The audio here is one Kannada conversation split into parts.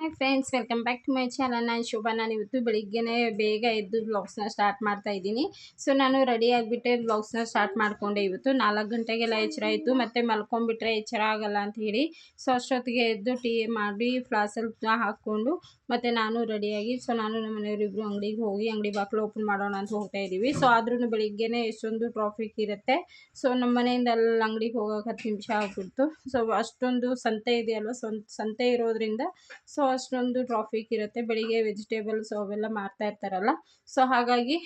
Hi friends welcome back to my channel ನಾನು ಶೋಭಾ, ನಾನು ಇವತ್ತು ಬೆಳಿಗ್ಗೆನೇ ಬೇಗ ಎದ್ದು ಬ್ಲಾಗ್ಸ್ನ ಸ್ಟಾರ್ಟ್ ಮಾಡ್ತಾ ಇದ್ದೀನಿ. ಸೊ ನಾನು ರೆಡಿ ಆಗಿಬಿಟ್ಟೆ ಬ್ಲಾಗ್ಸ್ನ ಸ್ಟಾರ್ಟ್ ಮಾಡಿಕೊಂಡೆ ಇವತ್ತು. ನಾಲ್ಕು ಗಂಟೆಗೆಲ್ಲ ಎಚ್ಚರ ಆಯಿತು ಮತ್ತು ಮಲ್ಕೊಂಡ್ಬಿಟ್ರೆ ಎಚ್ಚರ ಆಗಲ್ಲ ಅಂತ ಹೇಳಿ ಸೊ, ಅಷ್ಟೊತ್ತಿಗೆ ಎದ್ದು ಟೀ ಮಾಡಿ ಫ್ಲಾಸಲ್ಲಿ ಹಾಕ್ಕೊಂಡು ಮತ್ತು ನಾನು ರೆಡಿಯಾಗಿ ಸೊ ನಾನು ನಮ್ಮ ಮನೆಯವರಿಬ್ಬರು ಅಂಗಡಿಗೆ ಹೋಗಿ ಅಂಗಡಿ ಬಾಕ್ಲು ಓಪನ್ ಮಾಡೋಣ ಅಂತ ಹೋಗ್ತಾ ಇದ್ದೀವಿ. ಸೊ ಆದ್ರೂ ಬೆಳಿಗ್ಗೆನೇ ಎಷ್ಟೊಂದು ಟ್ರಾಫಿಕ್ ಇರುತ್ತೆ. ಸೊ ನಮ್ಮ ಮನೆಯಿಂದ ಅಲ್ಲಿ ಅಂಗಡಿಗೆ ಹೋಗೋಕೆ ಹತ್ತು ನಿಮಿಷ ಆಗ್ಬಿಡ್ತು. ಸೊ ಅಷ್ಟೊಂದು ಸಂತೆ ಇದೆಯಲ್ವ? ಸಂತೆ ಇರೋದ್ರಿಂದ. ಸೊ ಅಷ್ಟೊಂದು ಟ್ರಾಫಿಕ್ ಇರುತ್ತೆ ಬೆಳಿಗ್ಗೆ ವೆಜಿಟೇಬಲ್ಸ್ ಅವೆಲ್ಲ ಮಾರ್ತಾ ಇರ್ತಾರಲ್ಲ. ಸೊ ಹಾಗಾಗಿ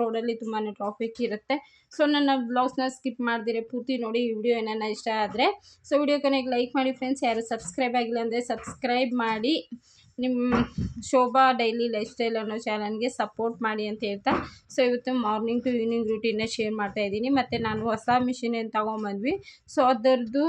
ರೋಡಲ್ಲಿ ತುಂಬಾ ಟ್ರಾಫಿಕ್ ಇರುತ್ತೆ ಸೊ ನನ್ನ ಬ್ಲೌಸ್ನ ಸ್ಕಿಪ್ ಮಾಡಿದಿರೆ. ಪೂರ್ತಿ ನೋಡಿ ಈ ವಿಡಿಯೋ ಏನಾನ ಇಷ್ಟ ಆದರೆ. ಸೊ ವಿಡಿಯೋ ಕನೆಗೆ ಲೈಕ್ ಮಾಡಿ ಫ್ರೆಂಡ್ಸ್ ಯಾರು ಸಬ್ಸ್ಕ್ರೈಬ್ ಆಗಿಲ್ಲ ಅಂದರೆ ಸಬ್ಸ್ಕ್ರೈಬ್ ಮಾಡಿ. ನಿಮ್ಮ ಶೋಭಾ ಡೈಲಿ ಲೈಫ್ ಸ್ಟೈಲ್ ಅನ್ನೋ ಚಾನಲ್ಗೆ ಸಪೋರ್ಟ್ ಮಾಡಿ ಅಂತ ಹೇಳ್ತಾ, ಸೊ ಇವತ್ತು ಮಾರ್ನಿಂಗ್ ಟು ಈವ್ನಿಂಗ್ ರೂಟೀನ್ನ ಶೇರ್ ಮಾಡ್ತಾ ಇದ್ದೀನಿ. ಮತ್ತು ನಾನು ಹೊಸ ಮಿಷಿನ್ ಏನು ತೊಗೊಂಬಂದ್ವಿ, ಸೊ ಅದರದ್ದು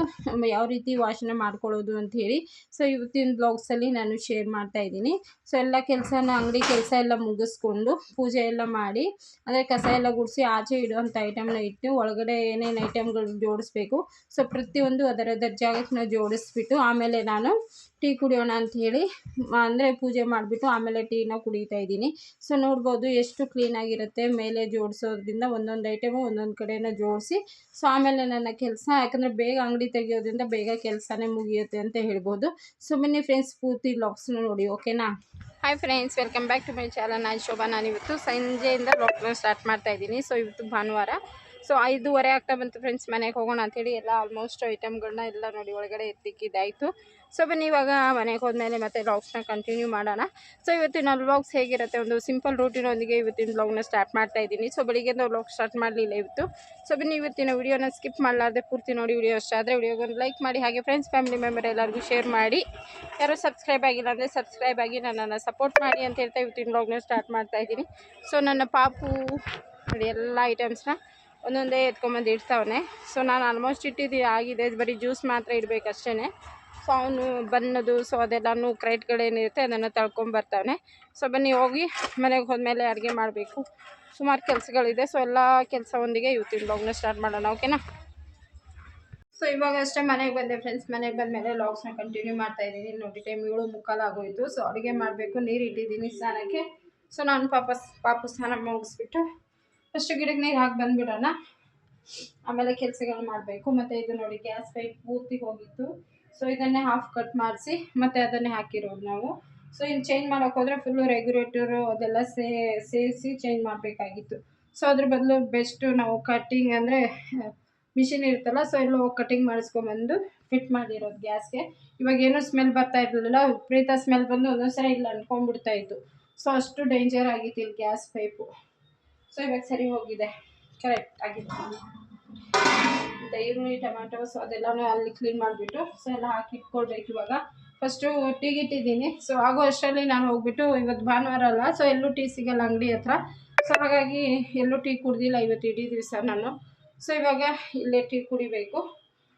ಯಾವ ರೀತಿ ವಾಶನ ಮಾಡ್ಕೊಳ್ಳೋದು ಅಂತ ಹೇಳಿ, ಸೊ ಇವತ್ತಿನ ಬ್ಲಾಗ್ಸಲ್ಲಿ ನಾನು ಶೇರ್ ಮಾಡ್ತಾ ಇದ್ದೀನಿ. ಸೊ ಎಲ್ಲ ಕೆಲಸನ, ಅಂಗಡಿ ಕೆಲಸ ಎಲ್ಲ ಮುಗಿಸ್ಕೊಂಡು ಪೂಜೆ ಎಲ್ಲ ಮಾಡಿ, ಅಂದರೆ ಕಸ ಎಲ್ಲ ಗುಡಿಸಿ ಆಚೆ ಇಡುವಂಥ ಐಟಮ್ನ ಇಟ್ಟು ಒಳಗಡೆ ಏನೇನು ಐಟಮ್ಗಳು ಜೋಡಿಸ್ಬೇಕು, ಸೊ ಪ್ರತಿಯೊಂದು ಅದರದರ ಜಾಗಕ್ಕೆ ನಾವು ಜೋಡಿಸ್ಬಿಟ್ಟು ಆಮೇಲೆ ನಾನು ಟೀ ಕುಡಿಯೋಣ ಅಂತ ಹೇಳಿ ಅಂದರೆ ಪೂಜೆ ಮಾಡಿಬಿಟ್ಟು ಆಮೇಲೆ ಟೀನ ಕುಡಿತಾ ಇದ್ದೀನಿ. ಸೊ ನೋಡ್ಬೋದು ಎಷ್ಟು ಕ್ಲೀನಾಗಿರುತ್ತೆ ಮೇಲೆ ಜೋಡಿಸೋದ್ರಿಂದ ಒಂದೊಂದು ಐಟಮು ಒಂದೊಂದು ಕಡೆನ ಜೋಡಿಸಿ ಸೊ ಆಮೇಲೆ ನನ್ನ ಕೆಲಸ, ಯಾಕಂದರೆ ಬೇಗ ಅಂಗಡಿ ತೆಗೆಯೋದ್ರಿಂದ ಬೇಗ ಕೆಲಸನೇ ಮುಗಿಯುತ್ತೆ ಅಂತ ಹೇಳ್ಬೋದು. ಸೊ ಬನ್ನಿ ಫ್ರೆಂಡ್ಸ್ ಪೂರ್ತಿ ಲಾಗ್ಸ್ನ ನೋಡಿ ಓಕೆನಾ hi friends welcome back to my channel ನಾನು ಶೋಭಾ. ನಾನು ಇವತ್ತು ಸಂಜೆಯಿಂದ ಲಾಕ್ಡೌನ್ ಸ್ಟಾರ್ಟ್ ಮಾಡ್ತಾ ಇದ್ದೀನಿ. ಸೊ ಇವತ್ತು ಭಾನುವಾರ. ಸೊ ಐದೂವರೆ ಆಗ್ತಾ ಬಂತು ಫ್ರೆಂಡ್ಸ್ ಮನೆಗೆ ಹೋಗೋಣ ಅಂಥೇಳಿ ಎಲ್ಲ ಆಲ್ಮೋಸ್ಟ್ ಐಟಮ್ಗಳನ್ನ ಎಲ್ಲ ನೋಡಿ ಒಳಗಡೆ ಎತ್ತಿಕ್ಕಿದ್ದಾಯಿತು. ಸೊ ಬನ್ನಿ, ಇವಾಗ ಮನೆಗೆ ಹೋದ್ಮೇಲೆ ಮತ್ತೆ ವ್ಲಾಗ್ಸ್ನ ಕಂಟಿನ್ಯೂ ಮಾಡೋಣ. ಸೊ ಇವತ್ತಿನ ವ್ಲಾಗ್ಸ್ ಹೇಗಿರುತ್ತೆ? ಒಂದು ಸಿಂಪಲ್ ರೂಟೀನೊಂದಿಗೆ ಇವತ್ತಿನ ವ್ಲಾಗ್ನ ಸ್ಟಾರ್ಟ್ ಮಾಡ್ತಾ ಇದ್ದೀನಿ. ಸೊ ಬೆಳಿಗ್ಗೆಯಿಂದ ವ್ಲಾಗ್ ಸ್ಟಾರ್ಟ್ ಮಾಡಲಿಲ್ಲ ಇವತ್ತು. ಸೊ ಬನ್ನಿ, ಇವತ್ತಿನ ವಿಡಿಯೋನ ಸ್ಕಿಪ್ ಮಾಡಲಾರ್ದೆ ಪೂರ್ತಿ ನೋಡಿ ವಿಡಿಯೋ ಅಷ್ಟೇ ಆದರೆ ವಿಡಿಯೋಗೊಂದು ಲೈಕ್ ಮಾಡಿ, ಹಾಗೆ ಫ್ರೆಂಡ್ಸ್ ಫ್ಯಾಮಿಲಿ ಮೆಂಬರ್ ಎಲ್ಲರಿಗೂ ಶೇರ್ ಮಾಡಿ. ಯಾರು ಸಬ್ಸ್ಕ್ರೈಬ್ ಆಗಿಲ್ಲ ಅಂದರೆ ಸಬ್ಸ್ಕ್ರೈಬ್ ಆಗಿ ನನ್ನನ್ನು ಸಪೋರ್ಟ್ ಮಾಡಿ ಅಂತ ಹೇಳ್ತಾ ಇವತ್ತಿನ ವ್ಲಾಗ್ನ ಸ್ಟಾರ್ಟ್ ಮಾಡ್ತಾ ಇದ್ದೀನಿ. ಸೊ ನನ್ನ ಪಾಪು, ನೋಡಿ ಎಲ್ಲ ಐಟಮ್ಸ್ನ ಒಂದೊಂದೇ ಎತ್ಕೊಂಬಂದು ಇಡ್ತಾವನೆ. ಸೊ ನಾನು ಆಲ್ಮೋಸ್ಟ್ ಇಟ್ಟಿದ್ದು ಆಗಿದೆ. ಬರೀ ಜ್ಯೂಸ್ ಮಾತ್ರ ಇಡಬೇಕು ಅಷ್ಟೇ ಸೊ ಅವನು ಬನ್ನದು ಸೊ ಅದೆಲ್ಲನೂ ಕ್ರೈಟ್ಗಳೇನಿರುತ್ತೆ ಅದನ್ನು ತಳ್ಕೊಂಬರ್ತಾವನೆ ಸೊ ಬನ್ನಿ ಹೋಗಿ ಮನೆಗೆ ಹೋದ್ಮೇಲೆ ಅಡುಗೆ ಮಾಡಬೇಕು. ಸುಮಾರು ಕೆಲಸಗಳಿದೆ. ಸೊ ಎಲ್ಲ ಕೆಲಸ ಒಂದಿಗೆ ಇವತ್ತಿನ ಬ್ಲಾಗ್ನ ಸ್ಟಾರ್ಟ್ ಮಾಡೋಣ ಓಕೆನಾ ಸೊ ಇವಾಗ ಅಷ್ಟೇ ಮನೆಗೆ ಬಂದೆ ಫ್ರೆಂಡ್ಸ್ ಮನೆಗೆ ಬಂದಮೇಲೆ ಲಾಗ್ಸ್ನ ಕಂಟಿನ್ಯೂ ಮಾಡ್ತಾ ಇದ್ದೀನಿ. ನೋಡಿ ಟೈಮ್ ಏಳು ಮುಕ್ಕಾಲಾಗೋಯಿತು ಸೊ ಅಡುಗೆ ಮಾಡಬೇಕು. ನೀರು ಇಟ್ಟಿದ್ದೀನಿ ಸ್ನಾನಕ್ಕೆ. ಸೊ ನಾನು ಪಾಪ ಪಾಪು ಸ್ನಾನ ಮುಗಿಸ್ಬಿಟ್ಟು ಫಸ್ಟ್ ಗಿಡಕ್ಕೆ ನೀರು ಹಾಕಿ ಬಂದ್ಬಿಡೋಣ. ಆಮೇಲೆ ಕೆಲಸಗಳು ಮಾಡಬೇಕು. ಮತ್ತು ಇದು ನೋಡಿ ಗ್ಯಾಸ್ ಪೈಪ್ ಪೂರ್ತಿ ಹೋಗಿತ್ತು. ಸೊ ಇದನ್ನೇ ಹಾಫ್ ಕಟ್ ಮಾಡಿಸಿ, ಮತ್ತು ಅದನ್ನೇ ಹಾಕಿರೋದು ನಾವು. ಸೊ ಇನ್ನು ಚೇಂಜ್ ಮಾಡೋಕೆ ಹೋದರೆ ಫುಲ್ಲು ರೆಗ್ಯುಲೇಟರು ಅದೆಲ್ಲ ಸೇ, ಸೇರಿಸಿ ಚೇಂಜ್ ಮಾಡಬೇಕಾಗಿತ್ತು. ಸೊ ಅದ್ರ ಬದಲು ಬೆಸ್ಟು ನಾವು ಕಟ್ಟಿಂಗ್ ಅಂದರೆ ಮಿಷಿನ್ ಇರುತ್ತಲ್ಲ ಸೊ ಎಲ್ಲ ಕಟಿಂಗ್ ಮಾಡಿಸ್ಕೊಂಬಂದು ಫಿಟ್ ಮಾಡಿರೋದು ಗ್ಯಾಸ್ಗೆ. ಇವಾಗ ಏನೂ ಸ್ಮೆಲ್ ಬರ್ತಾ ಇರಲಿಲ್ಲ. ವಿಪರೀತ ಸ್ಮೆಲ್ ಬಂದು ಒಂದೊಂದು ಸರಿ ಇಲ್ಲ ಅಂಟ್ಕೊಂಡ್ಬಿಡ್ತಾ ಇತ್ತು. ಸೊ ಅಷ್ಟು ಡೇಂಜರ್ ಆಗಿತ್ತು ಇಲ್ಲಿ ಗ್ಯಾಸ್ ಪೈಪು. ಸೊ ಇವಾಗ ಸರಿ ಹೋಗಿದೆ. ಕರೆಕ್ಟ್ ಆಗಿದೆ. ಮತ್ತು ಈರುಳ್ಳಿ, ಟೊಮ್ಯಾಟೊ ಸೊ ಅದೆಲ್ಲನೂ ಅಲ್ಲಿ ಕ್ಲೀನ್ ಮಾಡಿಬಿಟ್ಟು ಸೊ ಎಲ್ಲ ಹಾಕಿ ಇಟ್ಕೊಳ್ಬೇಕು ಇವಾಗ. ಫಸ್ಟು ಟೀಗೆ ಇಟ್ಟಿದ್ದೀನಿ. ಸೊ ಆಗೋ ಅಷ್ಟರಲ್ಲಿ ನಾನು ಹೋಗ್ಬಿಟ್ಟು ಇವತ್ತು ಭಾನುವಾರ ಅಲ್ಲ ಸೊ ಎಲ್ಲೂ ಟೀ ಸಿಗಲ್ಲ ಅಂಗಡಿ ಹತ್ರ. ಸೊ ಹಾಗಾಗಿ ಎಲ್ಲೂ ಟೀ ಕುಡ್ದಿಲ್ಲ ಇವತ್ತು ಇಡೀ ದಿವಸ ನಾನು. ಸೊ ಇವಾಗ ಇಲ್ಲೇ ಟೀ ಕುಡಿಬೇಕು.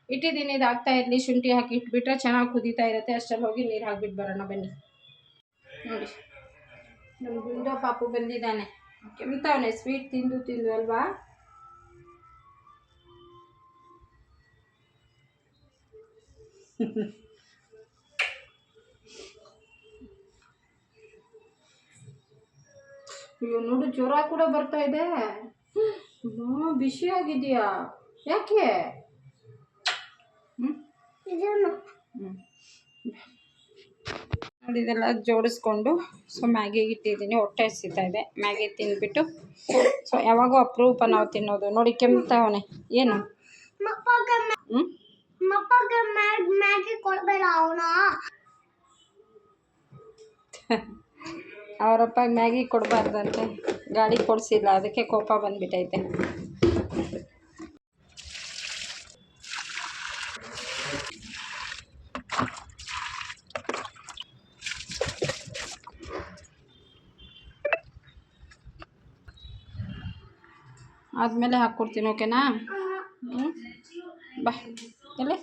ಇಟ್ಟಿದ್ದೀನಿ, ಇದು ಆಗ್ತಾ ಇರಲಿ. ಶುಂಠಿ ಹಾಕಿ ಇಟ್ಬಿಟ್ರೆ ಚೆನ್ನಾಗಿ ಕುದೀತಾ ಇರುತ್ತೆ. ಅಷ್ಟರಲ್ಲಿ ಹೋಗಿ ನೀರು ಹಾಕ್ಬಿಟ್ಟು ಬರೋಣ, ಬನ್ನಿ. ನೋಡಿ. ನಮ್ಮ ಗುಂಡ ಪಾಪು ಬಂದಿದ್ದಾನೆ. ಕೆಮ್ತಾವನೆ ಸ್ವೀಟ್ ತಿಂದು ತಿಂದು ಅಲ್ವಾ ಅಯ್ಯೋ ನೋಡು ಜ್ವರ ಕೂಡ ಬರ್ತಾ ಇದೆ. ಬಿಸಿ ಆಗಿದೆಯಾ ಯಾಕೆ? ಹ್ಞೂ ಇದೆಲ್ಲ ಜೋಡಿಸ್ಕೊಂಡು ಸೊ ಮ್ಯಾಗಿ ಇಟ್ಟಿದ್ದೀನಿ, ಹೊಟ್ಟೆ ಹಸಿತಾ ಇದೆ. ಮ್ಯಾಗಿ ತಿಂದ್ಬಿಟ್ಟು ಸೊ ಯಾವಾಗೂ ಅಪರೂಪ ನಾವು ತಿನ್ನೋದು. ನೋಡಿ ಕೆಮ್ತಾವನೆ ಏನು? ಅವರಪ್ಪ ಮ್ಯಾಗಿ ಕೊಡಬಾರ್ದಂತೆ. ಗಾಡಿ ಕೊಡಿಸಿಲ್ಲ, ಅದಕ್ಕೆ ಕೋಪ ಬಂದ್ಬಿಟ್ಟೈತೆ ಆದಮೇಲೆ ಹಾಕ್ಕೊಡ್ತೀನಿ ಓಕೆನಾ ಹ್ಞೂ ಬಾ ಎಲ್ಲಿ?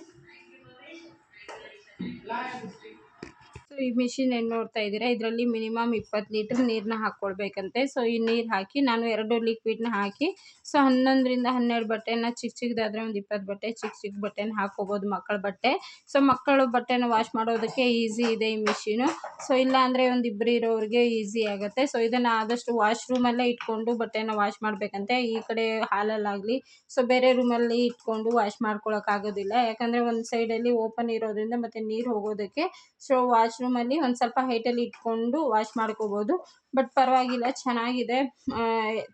ಈ ಮಿಷಿನ್ ಏನು ನೋಡ್ತಾ ಇದ್ದೀರಾ? ಇದರಲ್ಲಿ ಮಿನಿಮಮ್ ಇಪ್ಪತ್ತು ಲೀಟ್ರ್ ನೀರನ್ನ ಹಾಕ್ಕೊಳ್ಬೇಕಂತೆ ಸೊ ಈ ನೀರು ಹಾಕಿ ನಾನು ಎರಡು ಲಿಕ್ವಿಡ್ನ ಹಾಕಿ ಸೊ ಹನ್ನೊಂದರಿಂದ ಹನ್ನೆರಡು ಬಟ್ಟೆನ ಚಿಕ್ಕ ಚಿಕ್ಕದಾದರೆ ಒಂದು ಇಪ್ಪತ್ತು ಬಟ್ಟೆ ಚಿಕ್ಕ ಚಿಕ್ಕ ಬಟ್ಟೆನ ಹಾಕ್ಕೋಬೋದು ಮಕ್ಕಳ ಬಟ್ಟೆ. ಸೊ ಮಕ್ಕಳು ಬಟ್ಟೆನ ವಾಶ್ ಮಾಡೋದಕ್ಕೆ ಈಸಿ ಇದೆ ಈ ಮಿಷಿನು ಸೊ ಇಲ್ಲ ಅಂದರೆ ಒಂದು ಇಬ್ಬರು ಇರೋರಿಗೆ ಈಸಿ ಆಗುತ್ತೆ. ಸೊ ಇದನ್ನು ಆದಷ್ಟು ವಾಶ್ರೂಮಲ್ಲೇ ಇಟ್ಕೊಂಡು ಬಟ್ಟೆನ ವಾಶ್ ಮಾಡಬೇಕಂತೆ. ಈ ಕಡೆ ಹಾಲಲ್ಲಾಗಲಿ ಸೊ ಬೇರೆ ರೂಮಲ್ಲಿ ಇಟ್ಕೊಂಡು ವಾಶ್ ಮಾಡ್ಕೊಳಕ್ಕಾಗೋದಿಲ್ಲ. ಯಾಕಂದರೆ ಒಂದು ಸೈಡಲ್ಲಿ ಓಪನ್ ಇರೋದ್ರಿಂದ ಮತ್ತು ನೀರು ಹೋಗೋದಕ್ಕೆ ಸೊ ವಾಶ್ರೂಮಲ್ಲಿ ಒಂದು ಸ್ವಲ್ಪ ಹೈಟಲ್ಲಿ ಇಟ್ಕೊಂಡು ವಾಶ್ ಮಾಡ್ಕೋಬೋದು. ಬಟ್ ಪರವಾಗಿಲ್ಲ, ಚೆನ್ನಾಗಿದೆ.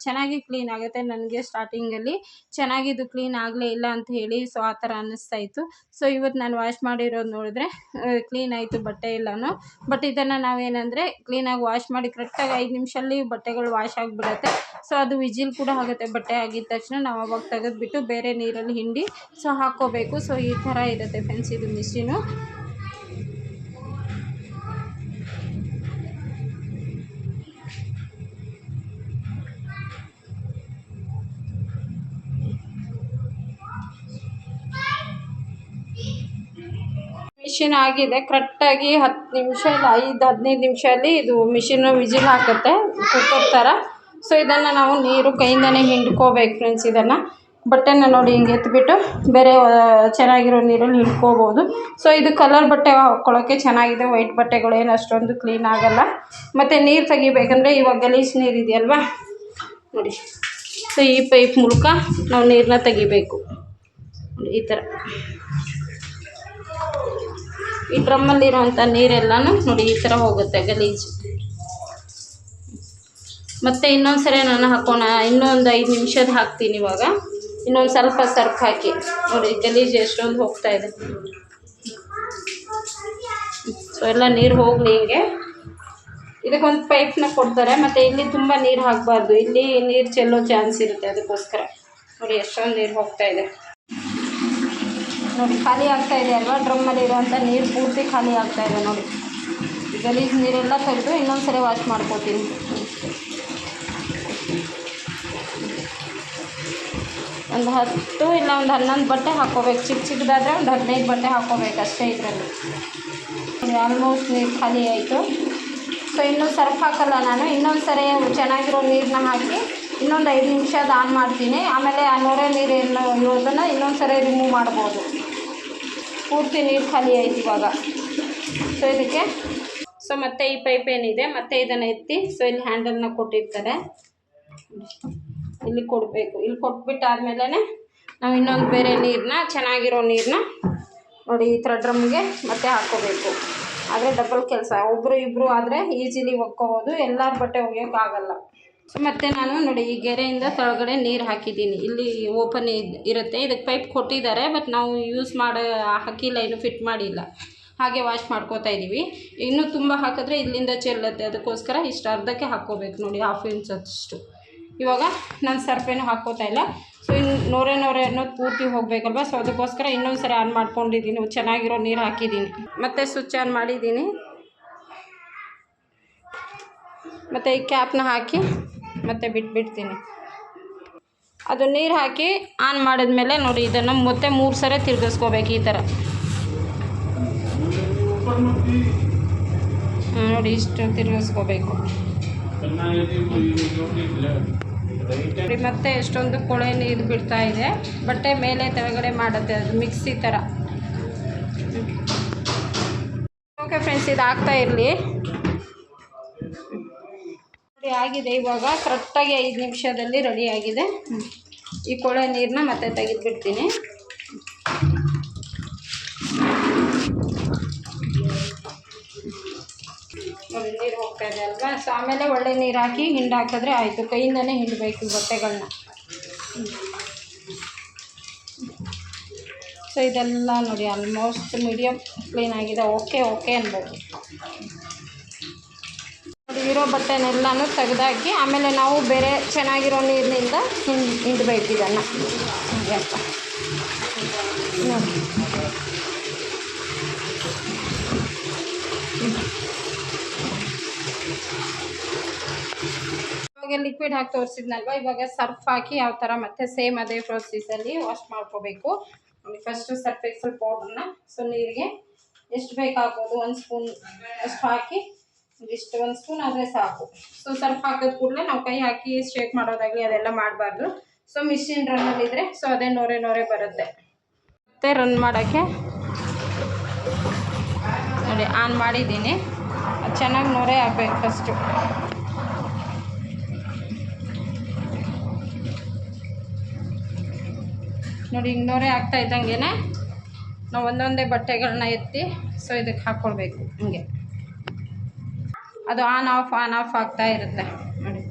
ಚೆನ್ನಾಗಿ ಕ್ಲೀನ್ ಆಗುತ್ತೆ ನನಗೆ ಸ್ಟಾರ್ಟಿಂಗಲ್ಲಿ ಚೆನ್ನಾಗಿದ್ದು ಕ್ಲೀನ್ ಆಗಲೇ ಇಲ್ಲ ಅಂತ ಹೇಳಿ ಸೊ ಆ ಥರ ಅನ್ನಿಸ್ತಾ ಇತ್ತು. ಸೊ ಇವತ್ತು ನಾನು ವಾಶ್ ಮಾಡಿರೋದು ನೋಡಿದ್ರೆ ಕ್ಲೀನ್ ಆಯಿತು ಬಟ್ಟೆ ಎಲ್ಲನೂ. ಬಟ್ ಇದನ್ನು ನಾವೇನಂದರೆ ಕ್ಲೀನಾಗಿ ವಾಶ್ ಮಾಡಿ ಕರೆಕ್ಟಾಗಿ ಐದು ನಿಮಿಷಲ್ಲಿ ಬಟ್ಟೆಗಳು ವಾಶ್ ಆಗಿಬಿಡುತ್ತೆ. ಸೊ ಅದು ವಿಜಿಲ್ ಕೂಡ ಆಗುತ್ತೆ ಬಟ್ಟೆ ಆಗಿದ ತಕ್ಷಣ. ನಾವು ಅವಾಗ ತೆಗೆದುಬಿಟ್ಟು ಬೇರೆ ನೀರಲ್ಲಿ ಹಿಂಡಿ ಸೊ ಹಾಕ್ಕೋಬೇಕು. ಸೊ ಈ ಥರ ಇರುತ್ತೆ ಫ್ರೆಂಡ್ಸ್ ಇದು ಮಿಷಿನು ಮಿಷಿನ್ ಆಗಿದೆ ಕರೆಕ್ಟಾಗಿ ಹತ್ತು ನಿಮಿಷ ಇಲ್ಲ, ಐದು ಹದಿನೈದು ನಿಮಿಷದಲ್ಲಿ ಇದು ಮಿಷಿನ್ ವಿಜಿಲ್ ಹಾಕುತ್ತೆ ಕುಕ್ಕರ್ ಥರ ಸೊ ಇದನ್ನು ನಾವು ನೀರು ಕೈಯಿಂದನೇ ಹಿಂಡ್ಕೋಬೇಕು ಫ್ರೆಂಡ್ಸ್ ಇದನ್ನು. ಬಟ್ಟೆನ ನೋಡಿ ಹಿಂಗೆ ಎತ್ಬಿಟ್ಟು ಬೇರೆ ಚೆನ್ನಾಗಿರೋ ನೀರಲ್ಲಿ ಹಿಂಡ್ಕೋಬೋದು. ಸೊ ಇದು ಕಲರ್ ಬಟ್ಟೆ ಹಾಕ್ಕೊಳ್ಳೋಕ್ಕೆ ಚೆನ್ನಾಗಿದೆ ವೈಟ್ ಬಟ್ಟೆಗಳು ಅಷ್ಟೊಂದು ಕ್ಲೀನ್ ಆಗಲ್ಲ. ಮತ್ತು ನೀರು ತೆಗಿಬೇಕಂದ್ರೆ ಇವಾಗ ಗಲೀಜು ನೀರು ಇದೆಯಲ್ವಾ? ನೋಡಿ. ಸೊ ಈ ಪೈಪ್ ಮೂಲಕ ನಾವು ನೀರನ್ನ ತೆಗಿಬೇಕು. ಈ ಥರ ಈ ಡ್ರಮ್ಮಲ್ಲಿರುವಂಥ ನೀರೆಲ್ಲನೂ ನೋಡಿ ಈ ಥರ ಹೋಗುತ್ತೆ ಗಲೀಜು. ಮತ್ತು ಇನ್ನೊಂದು ಸರಿ ನಾನು ಹಾಕೋಣ, ಇನ್ನೊಂದು ಐದು ನಿಮಿಷದ ಹಾಕ್ತೀನಿ ಇವಾಗ. ಇನ್ನೊಂದು ಸ್ವಲ್ಪ ಸರ್ಫ್ ಹಾಕಿ. ನೋಡಿ, ಗಲೀಜು ಎಷ್ಟೊಂದು ಹೋಗ್ತಾ ಇದೆ. ಸೊ ಎಲ್ಲ ನೀರು ಹೋಗಲಿ ಹಿಂಗೆ. ಇದಕ್ಕೊಂದು ಪೈಪ್ನ ಕೊಡ್ತಾರೆ, ಮತ್ತು ಇಲ್ಲಿ ತುಂಬ ನೀರು ಹಾಕಬಾರ್ದು. ಇಲ್ಲಿ ನೀರು ಚೆಲ್ಲೋ ಚಾನ್ಸ್ ಇರುತ್ತೆ ಅದಕ್ಕೋಸ್ಕರ. ನೋಡಿ, ಎಷ್ಟೊಂದು ನೀರು ಹೋಗ್ತಾ ಇದೆ. ನೋಡಿ, ಖಾಲಿ ಆಗ್ತಾ ಇದೆ ಅಲ್ವಾ? ಡ್ರಮ್ಮಲ್ಲಿ ಇರೋವಂಥ ನೀರು ಪೂರ್ತಿ ಖಾಲಿ ಆಗ್ತಾ ಇದೆ ನೋಡಿ. ಗಲೀಜು ನೀರೆಲ್ಲ ತೆಗೆದು ಇನ್ನೊಂದು ಸರಿ ವಾಶ್ ಮಾಡ್ಕೋತೀನಿ. ಒಂದು ಹತ್ತು ಇಲ್ಲ ಒಂದು ಹನ್ನೊಂದು ಬಟ್ಟೆ ಹಾಕೋಬೇಕು. ಚಿಕ್ಕ ಚಿಕ್ಕದಾದರೆ ಒಂದು ಹದಿನೈದು ಬಟ್ಟೆ ಹಾಕೋಬೇಕು ಅಷ್ಟೇ ಇದರಲ್ಲಿ. ನೋಡಿ ಆಲ್ಮೋಸ್ಟ್ ನೀರು ಖಾಲಿ ಆಯಿತು. ಸೊ ಇನ್ನೂ ಸರ್ಫ್ ಹಾಕಲ್ಲ ನಾನು. ಇನ್ನೊಂದು ಸರಿ ಚೆನ್ನಾಗಿರೋ ನೀರನ್ನ ಹಾಕಿ ಇನ್ನೊಂದು ಐದು ನಿಮಿಷ ಆನ್ ಮಾಡ್ತೀನಿ. ಆಮೇಲೆ ಆ ನೊರೆ ನೀರು ಇರೋದನ್ನು ಇನ್ನೊಂದು ಸರಿ ರಿಮೂವ್ ಮಾಡ್ಬೋದು. ಪೂರ್ತಿ ನೀರು ಖಾಲಿ ಆಯ್ತು ಇವಾಗ. ಸೊ ಇದಕ್ಕೆ ಸೊ ಮತ್ತೆ ಈ ಪೈಪ್ ಏನಿದೆ, ಮತ್ತೆ ಇದನ್ನು ಎತ್ತಿ ಸೊ ಇಲ್ಲಿ ಹ್ಯಾಂಡಲ್ನ ಕೊಟ್ಟಿರ್ತಾರೆ. ಇಲ್ಲಿ ಕೊಡಬೇಕು. ಇಲ್ಲಿ ಕೊಟ್ಬಿಟ್ಟಾದ್ಮೇಲೆ ನಾವು ಇನ್ನೊಂದು ಬೇರೆ ನೀರನ್ನ ಚೆನ್ನಾಗಿರೋ ನೀರನ್ನ ನೋಡಿ, ಈ ಥರ ಡ್ರಮ್ಗೆ ಮತ್ತೆ ಹಾಕ್ಕೋಬೇಕು ಆದರೆ ಡಬಲ್ ಕೆಲಸ. ಒಬ್ಬರು ಇಬ್ಬರು ಆದರೆ ಈಸಿಲಿ ಒಕ್ಕೋಬೋದು. ಎಲ್ಲರ ಬಟ್ಟೆ ಒಗೆಯೋಕ್ಕಾಗಲ್ಲ. ಮತ್ತೆ ನಾನು ನೋಡಿ, ಈ ಗೆರೆಯಿಂದ ಕೆಳಗಡೆ ನೀರು ಹಾಕಿದ್ದೀನಿ. ಇಲ್ಲಿ ಓಪನ್ ಇರುತ್ತೆ. ಇದಕ್ಕೆ ಪೈಪ್ ಕೊಟ್ಟಿದ್ದಾರೆ ಬಟ್ ನಾವು ಯೂಸ್ ಮಾಡೋ, ಹಾಕಿಲ್ಲ, ಇನ್ನು ಫಿಟ್ ಮಾಡಿಲ್ಲ. ಹಾಗೆ ವಾಶ್ ಮಾಡ್ಕೋತಾ ಇದ್ದೀವಿ ಇನ್ನೂ ತುಂಬ ಹಾಕಿದ್ರೆ ಇಲ್ಲಿಂದ ಚೆಲ್ಲುತ್ತೆ. ಅದಕ್ಕೋಸ್ಕರ ಇಷ್ಟು ಅರ್ಧಕ್ಕೆ ಹಾಕ್ಕೋಬೇಕು ನೋಡಿ ಹಾಫ್ ಇಂಚ್ ಅಷ್ಟು. ಇವಾಗ ನಾನು ಸರ್ಫೇನು ಹಾಕ್ಕೋತಾ ಇಲ್ಲ. ಸೊ ಇನ್ನು ನೋರೆ ನೋರೆ ಅನ್ನೋದು ಪೂರ್ತಿ ಹೋಗಬೇಕಲ್ವ? ಸೊ ಅದಕ್ಕೋಸ್ಕರ ಇನ್ನೊಂದು ಸರಿ ಆನ್ ಮಾಡ್ಕೊಂಡಿದ್ದೀನಿ ಚೆನ್ನಾಗಿರೋ ನೀರು ಹಾಕಿದ್ದೀನಿ. ಮತ್ತು ಸ್ವಿಚ್ ಆನ್ ಮಾಡಿದ್ದೀನಿ. ಮತ್ತು ಈ ಕ್ಯಾಪ್ನ ಹಾಕಿ ಮತ್ತೆ ಬಿಟ್ಬಿಡ್ತೀನಿ. ಅದು ನೀರು ಹಾಕಿ ಆನ್ ಮಾಡಿದ್ಮೇಲೆ ನೋಡಿ, ಇದನ್ನು ಮತ್ತೆ ಮೂರು ಸರಿ ತಿರ್ಗಿಸ್ಕೋಬೇಕು ಈ ಥರ ನೋಡಿ ಇಷ್ಟು ತಿರ್ಗಿಸ್ಕೋಬೇಕು. ನೋಡಿ ಮತ್ತೆ ಎಷ್ಟೊಂದು ಕೊಳೆ ನೀರು ಬಿಡ್ತಾ ಇದೆ. ಬಟ್ಟೆ ಮೇಲೆ ತೆಳಗಡೆ ಮಾಡುತ್ತೆ, ಅದು ಮಿಕ್ಸಿ ಥರ ಓಕೆ ಫ್ರೆಂಡ್ಸ್ ಇದು ಆಗ್ತಾ ಇರಲಿ. ನೋಡಿ ಆಗಿದೆ ಇವಾಗ. ಕರೆಕ್ಟಾಗಿ ಐದು ನಿಮಿಷದಲ್ಲಿ ರೆಡಿ ಆಗಿದೆ. ಈ ಕೊಳೆ ನೀರನ್ನ ಮತ್ತೆ ತೆಗೆದುಬಿಡ್ತೀನಿ. ನೀರು ಹೋಗ್ತಾ ಇದೆ ಅಲ್ವಾ? ಸೊ ಆಮೇಲೆ ಒಳ್ಳೆ ನೀರು ಹಾಕಿ ಹಿಂಡು ಹಾಕಿದ್ರೆ ಆಯಿತು. ಕೈಯಿಂದನೇ ಹಿಂಡಬೇಕು ಬಟ್ಟೆಗಳನ್ನ ಸೊ ಇದೆಲ್ಲ ನೋಡಿ ಆಲ್ಮೋಸ್ಟ್ ಮೀಡಿಯಮ್ ಕ್ಲೀನ್ ಆಗಿದೆ. ಓಕೆ ಓಕೆ ಅನ್ಬೋದು. ಇರೋ ಬಟ್ಟೆನೆಲ್ಲನೂ ತೆಗೆದಾಕಿ, ಆಮೇಲೆ ನಾವು ಬೇರೆ ಚೆನ್ನಾಗಿರೋ ನೀರಿನಿಂದ ಹಿಂಡಿ ಹಿಂಡಬೇಕು ಇದನ್ನು. ಇವಾಗ ಲಿಕ್ವಿಡ್ ಹಾಕಿ ತೋರಿಸಿದ್ನಲ್ವ? ಇವಾಗ ಸರ್ಫ್ ಹಾಕಿ ಯಾವ ಥರ ಮತ್ತೆ ಸೇಮ್ ಅದೇ ಪ್ರೊಸೀಸಲ್ಲಿ ವಾಶ್ ಮಾಡ್ಕೋಬೇಕು. ಫಸ್ಟು ಸರ್ಫ್ ಎಕ್ಸಲ್ ಪೌಡ್ರನ್ನ ಸೊ ನೀರಿಗೆ ಎಷ್ಟು ಬೇಕಾಗ್ಬೋದು? ಒಂದು ಸ್ಪೂನ್ ಅಷ್ಟು ಹಾಕಿ ಇಷ್ಟು ಒಂದು ಸ್ಪೂನ್ ಆದರೆ ಸಾಕು. ಸೊ ಸ್ವಲ್ಪ ಹಾಕಿದ ಕೂಡಲೇ ನಾವು ಕೈ ಹಾಕಿ ಶೇಕ್ ಮಾಡೋದಾಗಲಿ ಅದೆಲ್ಲ ಮಾಡಬಾರ್ದು. ಸೊ ಮಿಷಿನ್ ರನ್ನಲ್ಲಿದ್ದರೆ ಸೊ ಅದೇ ನೋರೆ ನೋರೆ ಬರುತ್ತೆ. ಮತ್ತೆ ರನ್ ಮಾಡೋಕ್ಕೆ ನೋಡಿ ಆನ್ ಮಾಡಿದ್ದೀನಿ. ಚೆನ್ನಾಗಿ ನೋರೆ ಹಾಕ್ಬೇಕು ಫಸ್ಟು ನೋಡಿ, ಹಿಂಗೆ ನೋರೆ ಆಗ್ತಾ ಇದ್ದಂಗೆ ನಾವು ಒಂದೊಂದೇ ಬಟ್ಟೆಗಳನ್ನ ಎತ್ತಿ ಸೊ ಇದಕ್ಕೆ ಹಾಕ್ಕೊಳ್ಬೇಕು ಹಿಂಗೆ. ಅದು ಆನ್ ಆಫ್ ಆನ್ ಆಫ್ ಆಗ್ತಾ ಇರುತ್ತೆ. ನೋಡಿ.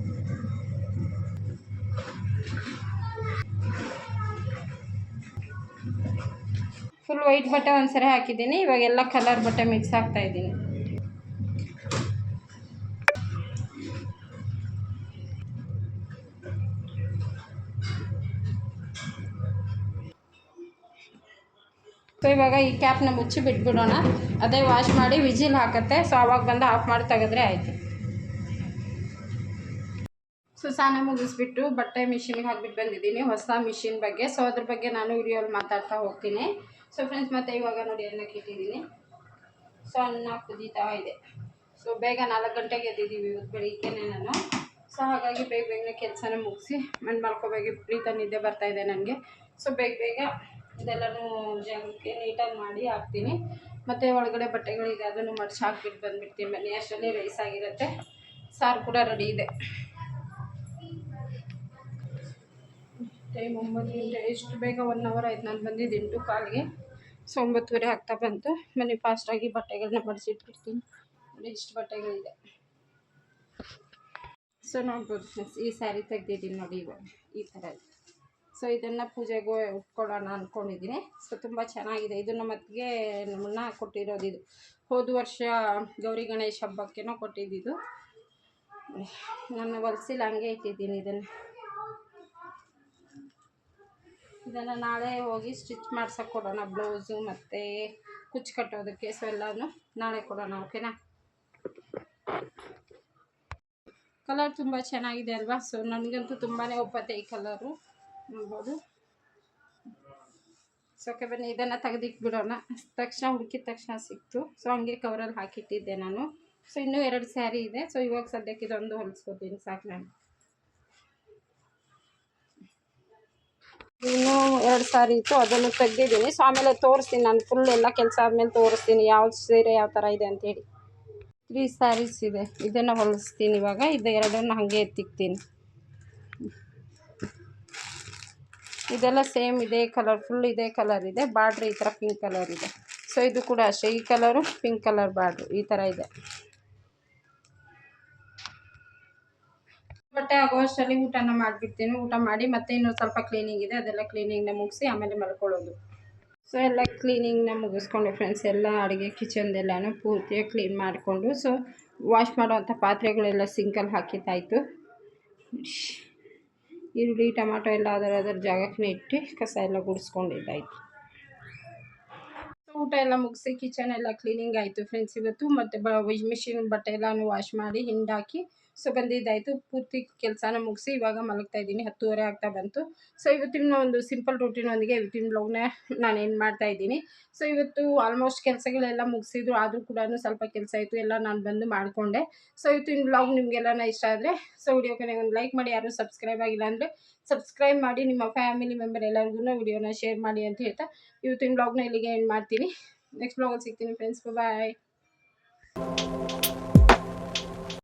ಫುಲ್ ವೈಟ್ ಬಟ್ಟೆ ಒಂದ್ಸರಿ ಹಾಕಿದ್ದೀನಿ. ಇವಾಗೆಲ್ಲ ಕಲರ್ ಬಟ್ಟೆ ಮಿಕ್ಸ್ ಆಗ್ತಾ ಇದ್ದೀನಿ. ಇವಾಗ ಈ ಕ್ಯಾಪ್ನ ಮುಚ್ಚಿ ಬಿಟ್ಬಿಡೋಣ. ಅದೇ ವಾಶ್ ಮಾಡಿ ವಿಜಿಲ್ ಹಾಕತ್ತೆ. ಸೊ ಅವಾಗ ಬಂದು ಆಫ್ ಮಾಡಿ ತೆಗೆದ್ರೆ ಆಯಿತು. ಸೊ ಸ್ನಾನ ಮುಗಿಸ್ಬಿಟ್ಟು ಬಟ್ಟೆ ಮಿಷಿನ್ಗೆ ಹಾಕ್ಬಿಟ್ಟು ಬಂದಿದ್ದೀನಿ, ಹೊಸ ಮಿಷಿನ್ ಬಗ್ಗೆ. ಸೊ ಅದ್ರ ಬಗ್ಗೆ ನಾನು ವಿಡಿಯೋಲಿ ಮಾತಾಡ್ತಾ ಹೋಗ್ತೀನಿ. ಸೊ ಫ್ರೆಂಡ್ಸ್ ಮತ್ತೆ ಇವಾಗ ನೋಡಿ ಅನ್ನಕ್ಕೆ ಇಟ್ಟಿದ್ದೀನಿ. ಸೊ ಅನ್ನ ಕುದೀತಾ ಇದೆ. ಸೊ ಬೇಗ ನಾಲ್ಕು ಗಂಟೆಗೆ ಎದ್ದಿದ್ದೀವಿ ಇವತ್ತು ಬೆಳಿಗ್ಗೆನೆ ನಾನು. ಸೊ ಹಾಗಾಗಿ ಬೇಗ ಬೇಗನೆ ಕೆಲಸನ ಮುಗಿಸಿ, ಮಣ್ಣು ಮಾಡ್ಕೋಬೇಕು ಪ್ರೀತ ನಿದ್ದೆ ಬರ್ತಾಯಿದೆ ನನಗೆ. ಸೊ ಬೇಗ ಬೇಗ ಇದೆಲ್ಲನೂ ಜಾಗಕ್ಕೆ ನೀಟಾಗಿ ಮಾಡಿ ಹಾಕ್ತೀನಿ. ಮತ್ತು ಒಳಗಡೆ ಬಟ್ಟೆಗಳಿಗೆ ಅದನ್ನು ಮಡ್ಚಿ ಹಾಕ್ಬಿಟ್ಟು ಬಂದುಬಿಡ್ತೀನಿ. ಬನ್ನಿ, ಅಷ್ಟರಲ್ಲಿ ರೈಸ್ ಆಗಿರುತ್ತೆ ಸಾರು ಕೂಡ ರೆಡಿ ಇದೆ. ಟೈಮ್ ಒಂಬತ್ತು ಗಂಟೆ, ಎಷ್ಟು ಬೇಗ ಒನ್ ಅವರ್ ಆಯ್ತು. ನಾನು ಬಂದಿದ್ದು ಎಂಟು ಕಾಲಿಗೆ. ಸೊ, ಒಂಬತ್ತುವರೆ ಆಗ್ತಾ ಬಂತು. ಮನೆ ಫಾಸ್ಟಾಗಿ ಬಟ್ಟೆಗಳನ್ನ ಮಡಿಸಿಟ್ಬಿಡ್ತೀನಿ ನೋಡಿ, ಇಷ್ಟು ಬಟ್ಟೆಗಳಿದೆ. ಸೊ ನೋಡ್ಬೋದು ಫ್ರೆಂಡ್ಸ್ ಈ ಸ್ಯಾರಿ ತೆಗ್ದಿದ್ದೀನಿ ನೋಡಿ ಈ ಥರ ಸೊ ಇದನ್ನು ಪೂಜೆಗೆ ಉಟ್ಕೊಳ್ಳೋಣ ಅಂದ್ಕೊಂಡಿದ್ದೀನಿ ಸೊ ತುಂಬ ಚೆನ್ನಾಗಿದೆ. ಇದು ಅತ್ತಿಗೆ ನಮ್ಮನ್ನ ಕೊಟ್ಟಿರೋದು ಇದು. ಹೋದ ವರ್ಷ ಗೌರಿ ಗಣೇಶ ಹಬ್ಬಕ್ಕೇನೋ ಕೊಟ್ಟಿದ್ದಿದ್ದು ನಾನು ಹೊಲ್ಸಿಲ್ಲ, ಹಂಗೆ ಇಟ್ಟಿದ್ದೀನಿ ಇದನ್ನು. ಇದನ್ನು ನಾಳೆ ಹೋಗಿ ಸ್ಟಿಚ್ ಮಾಡ್ಸೋಕೆ ಕೊಡೋಣ, ಬ್ಲೌಸು ಮತ್ತು ಕುಚ್ಚು ಕಟ್ಟೋದಕ್ಕೆ ಸೊ ಎಲ್ಲನೂ ನಾಳೆ ಕೊಡೋಣ, ಓಕೆನಾ? ಕಲರ್ ತುಂಬ ಚೆನ್ನಾಗಿದೆ ಅಲ್ವಾ? ಸೊ ನನಗಂತೂ ತುಂಬಾ ಒಪ್ಪತ್ತೆ ಈ ಕಲರು ನೋಡ್ಬೋದು ಸೊ ಓಕೆ ಬನ್ನಿ, ಇದನ್ನು ತೆಗೆದಿಟ್ಬಿಡೋಣ. ತಕ್ಷಣ ಹುಡುಕಿದ ತಕ್ಷಣ ಸಿಕ್ತು. ಸೊ ಹಂಗೆ ಕವರಲ್ಲಿ ಹಾಕಿಟ್ಟಿದ್ದೆ ನಾನು. ಸೊ ಇನ್ನೂ ಎರಡು ಸ್ಯಾರಿ ಇದೆ. ಸೊ ಇವಾಗ ಸದ್ಯಕ್ಕೆ ಇದೊಂದು ಹೊಲಿಸ್ಕೊತೀನಿ. ಸಾಕು ನಾನು ಇನ್ನೂ ಎರಡು ಸಾರಿ ಇತ್ತು. ಅದನ್ನು ತೆಗೆದಿದ್ದೀನಿ. ಸೊ ಆಮೇಲೆ ತೋರಿಸ್ತೀನಿ. ನಾನು ಫುಲ್ ಎಲ್ಲ ಕೆಲಸ ಆದಮೇಲೆ ತೋರಿಸ್ತೀನಿ. ಯಾವ ಸೀರೆ ಯಾವ ಥರ ಇದೆ ಅಂತೇಳಿ ತ್ರೀ ಸ್ಯಾರೀಸ್ ಇದೆ. ಇದನ್ನು ಹೊಲಿಸ್ತೀನಿ ಇವಾಗ. ಇದು ಎರಡನ್ನು ಹಾಗೆ ಎತ್ತಿಕ್ತೀನಿ ಇದೆಲ್ಲ ಸೇಮ್ ಇದೇ ಕಲರ್ ಫುಲ್ ಇದೇ ಕಲರ್ ಇದೆ. ಬಾರ್ಡ್ರ್ ಈ ಥರ ಪಿಂಕ್ ಕಲರ್ ಇದೆ. ಸೊ ಇದು ಕೂಡ ಅಷ್ಟೇ. ಈ ಕಲರು ಪಿಂಕ್ ಕಲರ್ ಬಾರ್ಡ್ರು ಈ ಥರ ಇದೆ. ಬಟ್ಟೆ ಆಗೋಷ್ಟರಲ್ಲಿ ಊಟನ ಮಾಡಿಬಿಡ್ತೀನಿ. ಊಟ ಮಾಡಿ ಮತ್ತೆ ಇನ್ನೊಂದು ಸ್ವಲ್ಪ ಕ್ಲೀನಿಂಗ್ ಇದೆ. ಅದೆಲ್ಲ ಕ್ಲೀನಿಂಗ್ನ ಮುಗಿಸಿ ಆಮೇಲೆ ಮಲ್ಕೊಳ್ಳೋದು. ಸೊ ಎಲ್ಲ ಕ್ಲೀನಿಂಗ್ನ ಮುಗಿಸ್ಕೊಂಡು ಫ್ರೆಂಡ್ಸ್ ಎಲ್ಲ ಅಡುಗೆ ಕಿಚನ್ದೆಲ್ಲನೂ ಪೂರ್ತಿಯಾಗಿ ಕ್ಲೀನ್ ಮಾಡಿಕೊಂಡು ಸೊ ವಾಶ್ ಮಾಡುವಂಥ ಪಾತ್ರೆಗಳೆಲ್ಲ ಸಿಂಕಲ್ಲಿ ಹಾಕಿದ್ದಾಯಿತು. ಈರುಳ್ಳಿ, ಟೊಮಾಟೊ ಎಲ್ಲ ಅದರ ಅದರ ಜಾಗಕ್ಕೆ ಇಟ್ಟು ಕಸ ಎಲ್ಲ ಗುಡಿಸ್ಕೊಂಡಿದ್ದಾಯಿತು. ಊಟ ಎಲ್ಲ ಮುಗಿಸಿ ಕಿಚನ್ ಎಲ್ಲ ಕ್ಲೀನಿಂಗ್ ಆಯಿತು ಫ್ರೆಂಡ್ಸ್ ಇವತ್ತು ಮತ್ತು ಬ ಮಿಷಿನ್ ಬಟ್ಟೆ ಎಲ್ಲನೂ ವಾಶ್ ಮಾಡಿ ಹಿಂಡಾಕಿ ಸೊ, ಬಂದಿದ್ದಾಯಿತು. ಪೂರ್ತಿ ಕೆಲಸನ ಮುಗಿಸಿ ಇವಾಗ ಮಲಗ್ತಾ ಇದ್ದೀನಿ. ಹತ್ತುವರೆ ಆಗ್ತಾ ಬಂತು. ಸೊ, ಇವತ್ತಿನ ಒಂದು ಸಿಂಪಲ್ ರೂಟೀನೊಂದಿಗೆ ಇವತ್ತಿನ ಬ್ಲಾಗ್ನ ನಾನು ಏನು ಮಾಡ್ತಾ ಇದ್ದೀನಿ. ಸೊ, ಇವತ್ತು ಆಲ್ಮೋಸ್ಟ್ ಕೆಲಸಗಳೆಲ್ಲ ಮುಗಿಸಿದ್ರು. ಆದರೂ ಕೂಡ ಸ್ವಲ್ಪ ಕೆಲಸ ಇತ್ತು ಎಲ್ಲ ನಾನು ಬಂದು ಮಾಡಿಕೊಂಡೆ. ಸೊ, ಇವತ್ತಿನ ಬ್ಲಾಗ್ ನಿಮಗೆಲ್ಲ ಇಷ್ಟ ಆದರೆ, ಸೊ ವಿಡಿಯೋಗೆ ಒಂದು ಲೈಕ್ ಮಾಡಿ. ಯಾರು ಸಬ್ಸ್ಕ್ರೈಬ್ ಆಗಿಲ್ಲ ಅಂದರೆ ಸಬ್ಸ್ಕ್ರೈಬ್ ಮಾಡಿ. ನಿಮ್ಮ ಫ್ಯಾಮಿಲಿ ಮೆಂಬರ್ ಎಲ್ಲರಿಗೂ ವಿಡಿಯೋನ ಶೇರ್ ಮಾಡಿ ಅಂತ ಹೇಳ್ತಾ, ಇವತ್ತಿನ ಬ್ಲಾಗ್ನ ಇಲ್ಲಿಗೆ ಏನು ಮಾಡ್ತೀನಿ. ನೆಕ್ಸ್ಟ್ ಬ್ಲಾಗಲ್ಲಿ ಸಿಗ್ತೀನಿ ಫ್ರೆಂಡ್ಸ್ ಬಾಯ್